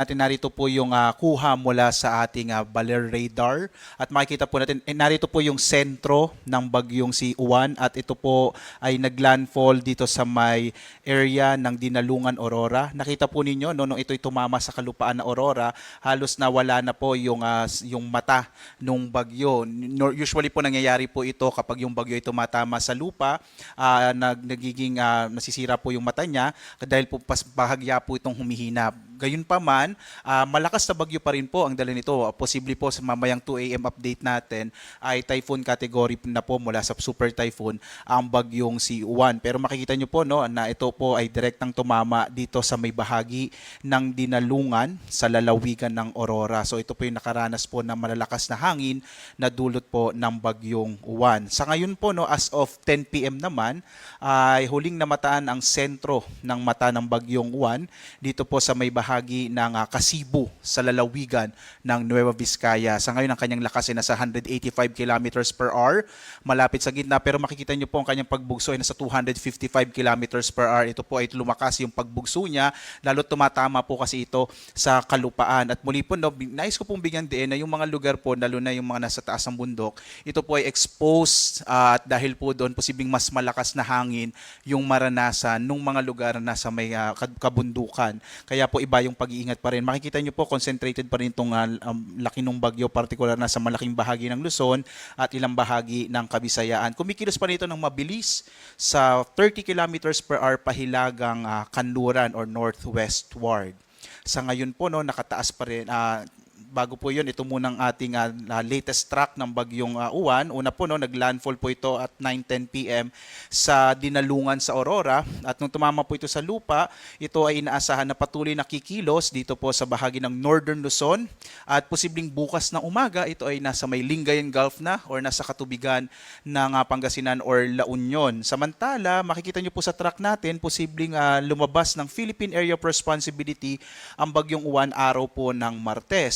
natin narito po yung ah, kuha mula sa ating ah, Baler radar at makikita po natin eh, narito po yung sentro ng bagyong si Uwan at ito po ay naglandfall dito sa may area ng Dinalungan Aurora. Nakita po ninyo no nung ito'y tumama sa kalupaan na Aurora, halos nawala na po yung s- yung mata nung bagyo. Usually po nangyayari po ito kapag yung bagyo ay tumatama sa lupa, ah, nag, nagiging ah, nasisira po yung mata niya dahil po pas bahagya po itong humihina. Gayunpaman, ah, malakas na bagyo pa rin po ang dala nito. Posible po sa mamayang 2 AM update natin ay typhoon category na po mula sa super typhoon ang bagyong si Uwan. Pero makikita nyo po no, na ito po ay direktang tumama dito sa may bahagi ng dinalungan sa lalawigan ng Aurora. So ito po yung nakaranas po ng malalakas na hangin na dulot po ng bagyong Uwan. Sa ngayon po, no, as of 10 p.m. naman, ay huling namataan ang sentro ng mata ng bagyong Uwan dito po sa may bahagi ng ah, Kasibu sa lalawigan ng Nueva Vizcaya. Sa ngayon, ang kanyang lakas ay nasa 185 kilometers per hour, malapit sa gitna. Pero makikita nyo po ang kanyang pagbugso ay nasa 255 kilometers per hour. Ito po ay lumakas yung pagbugso niya, lalo tumatama po kasi ito sa kalupaan. At muli po, no, nais ko pong bigyan din na yung mga lugar po, lalo na yung mga nasa taas ng bundok, ito po ay exposed ah, at dahil po doon posibleng mas malakas na hangin yung maranasan nung mga lugar na nasa may kad- kabundukan. Kaya po iba yung pag-iingat pa rin. Makikita nyo po concentrated pa rin itong ah, um, laki ng bagyo, particular na sa malaking bahagi ng Luzon at ilang bahagi ng Kabisayaan. Kumikilos pa rin ito ng mabilis sa 30 kilometers per hour pahilagang ah, kanluran or northwestward. Sa ngayon po, no, nakataas pa rin, ah, bago po yun, ito munang ating na latest track ng bagyong ah, Uwan. Una po, no, naglandfall po ito at 9.10 p.m. sa Dinalungan sa Aurora. At nung tumama po ito sa lupa, ito ay inaasahan na patuloy na kikilos dito po sa bahagi ng Northern Luzon. At posibleng bukas ng umaga, ito ay nasa may Lingayen Gulf na or nasa katubigan ng ah, Pangasinan or La Union. Samantala, makikita nyo po sa track natin, posibleng ah, lumabas ng Philippine Area of Responsibility ang bagyong Uwan araw po ng Martes.